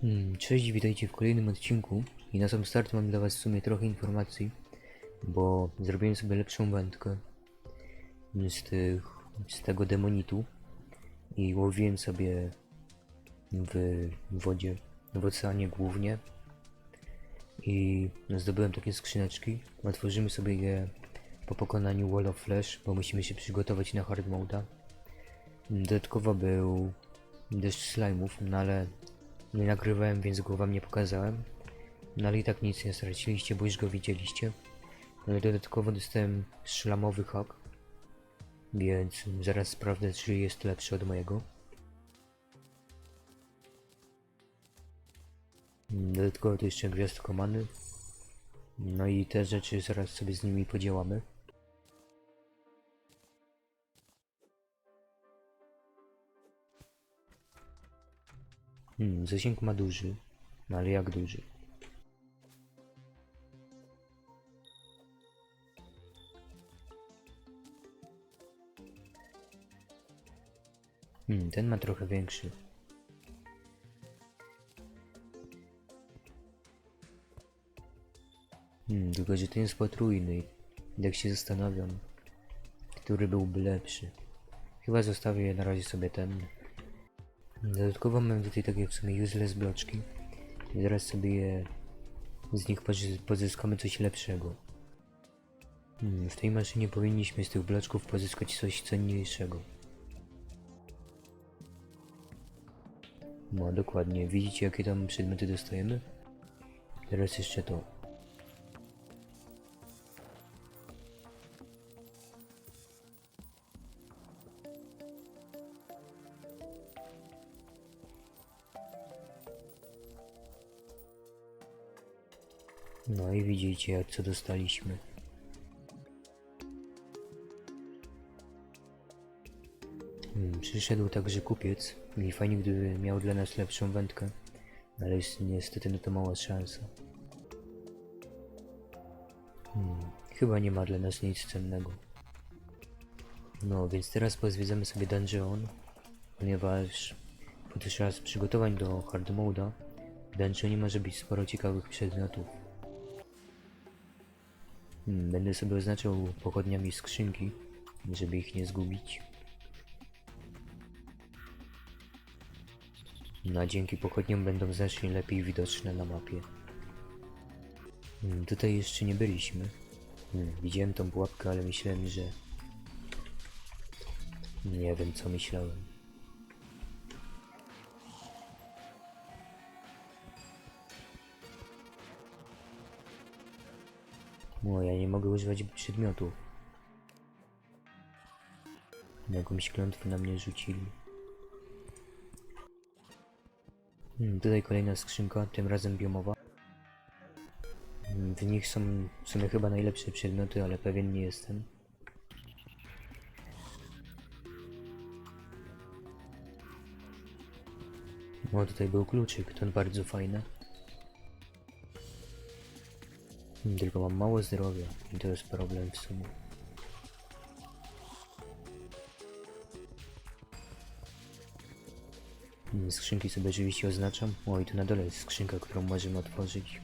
Hmm, Cześć, witajcie w kolejnym odcinku. I na sam start mam dla was w sumie trochę informacji, bo zrobiłem sobie lepszą wędkę z, tych, z tego demonitu i łowiłem sobie w wodzie, w oceanie głównie. I zdobyłem takie skrzyneczki, otworzymy sobie je po pokonaniu Wall of Flash, bo musimy się przygotować na hard mode'a. Dodatkowo był deszcz slime'ów, no ale nie nagrywałem, więc go wam nie pokazałem. No ale i tak nic nie straciliście, bo już go widzieliście. Ale dodatkowo dostałem szlamowy hak. Więc zaraz sprawdzę, czy jest lepszy od mojego. Dodatkowo to jeszcze gwiazdko many. No i te rzeczy zaraz sobie z nimi podziałamy. Hmm, zasięg ma duży, no ale jak duży? Hmm, ten ma trochę większy. Hmm, tylko że ten jest potrójny. Jak się zastanawiam, który byłby lepszy. Chyba zostawię na razie sobie ten. Dodatkowo mam tutaj takie w sumie useless bloczki. I zaraz sobie je, z nich pozy- pozyskamy coś lepszego. Hmm, w tej maszynie powinniśmy z tych bloczków pozyskać coś cenniejszego. No dokładnie, widzicie jakie tam przedmioty dostajemy? Teraz jeszcze to. No i widzicie jak co dostaliśmy. Hmm, przyszedł także kupiec i fajnie gdyby miał dla nas lepszą wędkę, ale jest niestety no to mała szansa. Hmm, chyba nie ma dla nas nic cennego. No więc teraz pozwiedzamy sobie dungeon, ponieważ podczas przygotowań do hard mode'a w dungeonie może być sporo ciekawych przedmiotów. Hmm, Będę sobie oznaczał pochodniami skrzynki, żeby ich nie zgubić. No a dzięki pochodniom będą znacznie lepiej widoczne na mapie. Hmm, tutaj jeszcze nie byliśmy. Hmm, widziałem tą pułapkę, ale myślałem, że... Nie wiem co myślałem. O, ja nie mogę używać przedmiotów. Jakąś klątwę na mnie rzucili. Hmm, tutaj kolejna skrzynka, tym razem biomowa. Hmm, W nich są w sumie chyba najlepsze przedmioty, ale pewien nie jestem. O, tutaj był kluczyk, to bardzo fajne. Tylko mam mało zdrowia i to jest problem w sumie. Skrzynki sobie oczywiście oznaczam. O i tu na dole jest skrzynka, którą możemy otworzyć.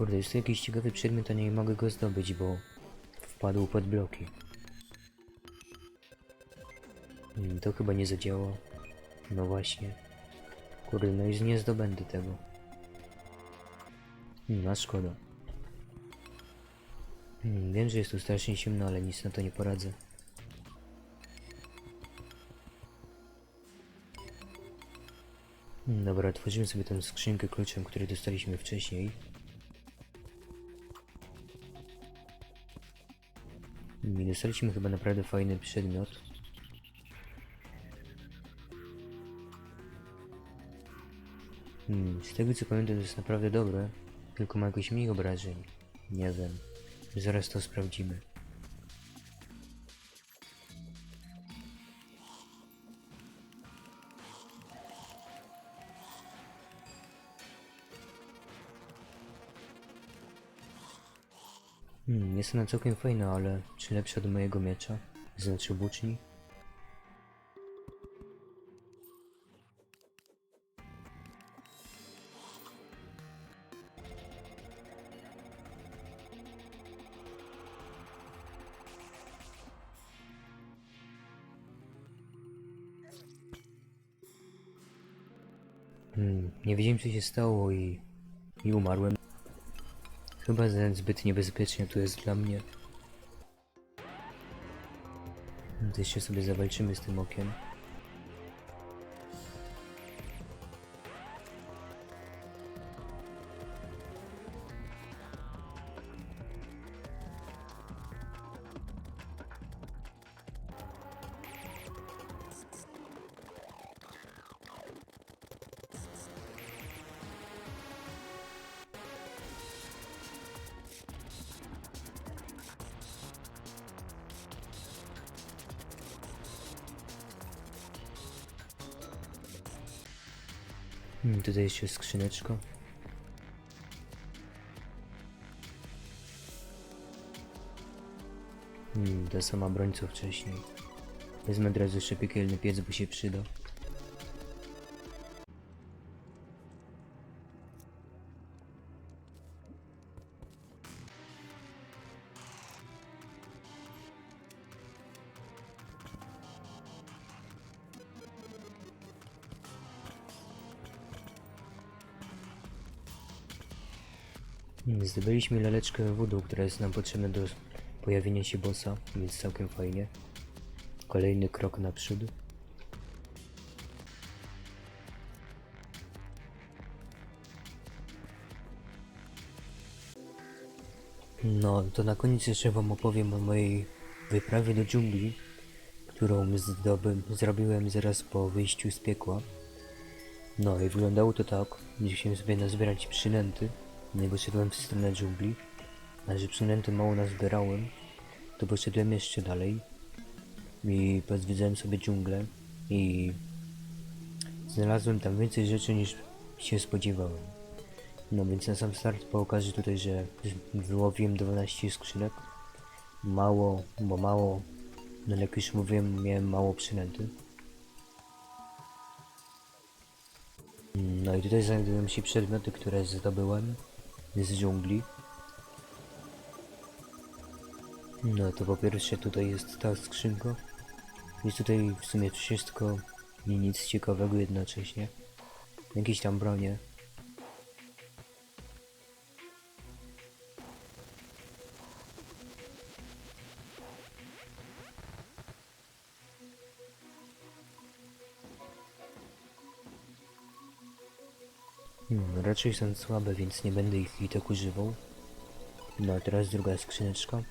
Kurde, jest tu jakiś ciekawy przedmiot, a nie mogę go zdobyć, bo wpadł pod bloki. Hmm, to chyba nie zadziała. No właśnie. Kurde, no już nie zdobędę tego. Hmm, a szkoda. Hmm, wiem, że jest tu strasznie ciemno, ale nic na to nie poradzę. Hmm, Dobra, otworzymy sobie tę skrzynkę kluczem, który dostaliśmy wcześniej. Dostaliśmy chyba naprawdę fajny przedmiot. Hmm, z tego co pamiętam to jest naprawdę dobre, tylko ma jakoś mniej obrażeń. Nie wiem. Zaraz to sprawdzimy. Hmm, jest ona całkiem fajna, ale czy lepsza do mojego miecza? Znaczy włóczni? Hmm, nie wiedziałem co się stało i... i umarłem. Chyba zbyt niebezpiecznie tu jest dla mnie. To jeszcze sobie zawalczymy z tym okiem. Hmm, tutaj jeszcze skrzyneczka. Hmm, ta sama broń co wcześniej. Wezmę od razu jeszcze piekielny piec, bo się przyda. Zdobyliśmy laleczkę wodu, która jest nam potrzebna do pojawienia się bossa, więc całkiem fajnie. Kolejny krok naprzód. No, to na koniec jeszcze wam opowiem o mojej wyprawie do dżungli, którą zdoby, zrobiłem zaraz po wyjściu z piekła. No i wyglądało to tak, chciałem sobie nazbierać przynęty, nie poszedłem w stronę dżungli, a że przynęty mało nazbierałem, to poszedłem jeszcze dalej i pozwiedzałem sobie dżunglę i znalazłem tam więcej rzeczy niż się spodziewałem. No więc na sam start pokażę tutaj, że wyłowiłem 12 skrzynek. Mało, bo mało, no jak już mówiłem, miałem mało przynęty. No i tutaj znajdują się przedmioty, które zdobyłem z dżungli. No to po pierwsze tutaj jest ta skrzynka. Jest tutaj w sumie wszystko i nic ciekawego jednocześnie. Jakieś tam bronie. Hmm, raczej są słabe, więc nie będę ich i tak używał. No a teraz druga skrzyneczka.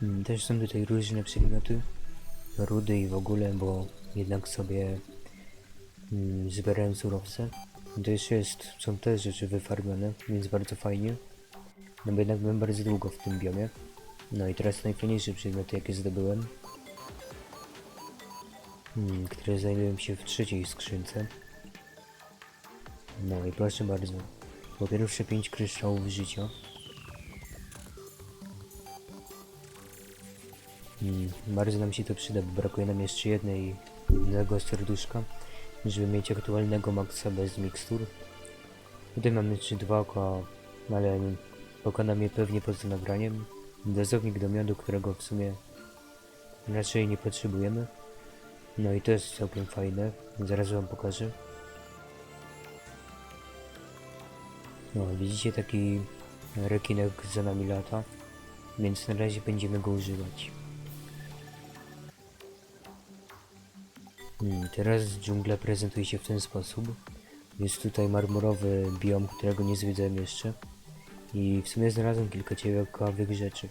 Hmm, też są tutaj różne przedmioty. Rudy i w ogóle, bo jednak sobie hmm, zbierałem surowce. To jeszcze jest, są też rzeczy wyfarbione, więc bardzo fajnie. No bo jednak byłem bardzo długo w tym biomie. No i teraz najfajniejsze przedmioty jakie zdobyłem. Hmm, które znajdują się w trzeciej skrzynce. No i proszę bardzo. Po pierwsze 5 kryształów życia. Mm, bardzo nam się to przyda, bo brakuje nam jeszcze jednej, jednego serduszka, żeby mieć aktualnego maksa bez mikstur. Tutaj mamy jeszcze dwa oka, ale pokonam je pewnie poza nagraniem. Dozownik do miodu, którego w sumie raczej nie potrzebujemy. No i to jest całkiem fajne, zaraz wam pokażę. No, widzicie taki rekinek za nami lata, więc na razie będziemy go używać. Hmm, teraz dżungla prezentuje się w ten sposób. Jest tutaj marmurowy biom, którego nie zwiedzałem jeszcze. I w sumie znalazłem kilka ciekawych rzeczy.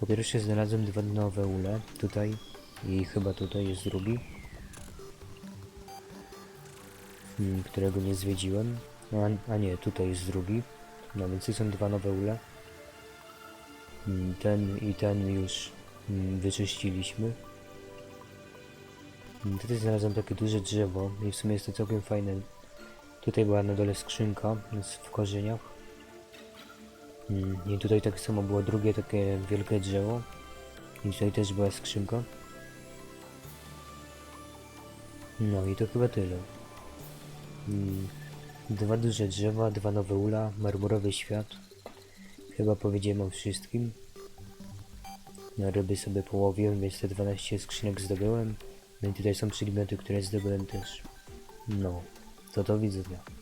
Po pierwsze znalazłem dwa nowe ule, tutaj i chyba tutaj jest drugi. Hmm, którego nie zwiedziłem. No, a, a nie, tutaj jest drugi. No więc są dwa nowe ule. Mm, Ten i ten już mm, wyczyściliśmy. Mm, Tutaj znalazłem takie duże drzewo i w sumie jest to całkiem fajne. Tutaj była na dole skrzynka w korzeniach. I tutaj tak samo było drugie takie wielkie drzewo. I tutaj też była skrzynka. No i to chyba tyle. Dwa duże drzewa, dwa nowe ula, marmurowy świat. Chyba powiedziałem o wszystkim. Na ryby sobie połowiłem, więc te 12 skrzynek zdobyłem. No i tutaj są przedmioty, które zdobyłem też. No, to do widzenia.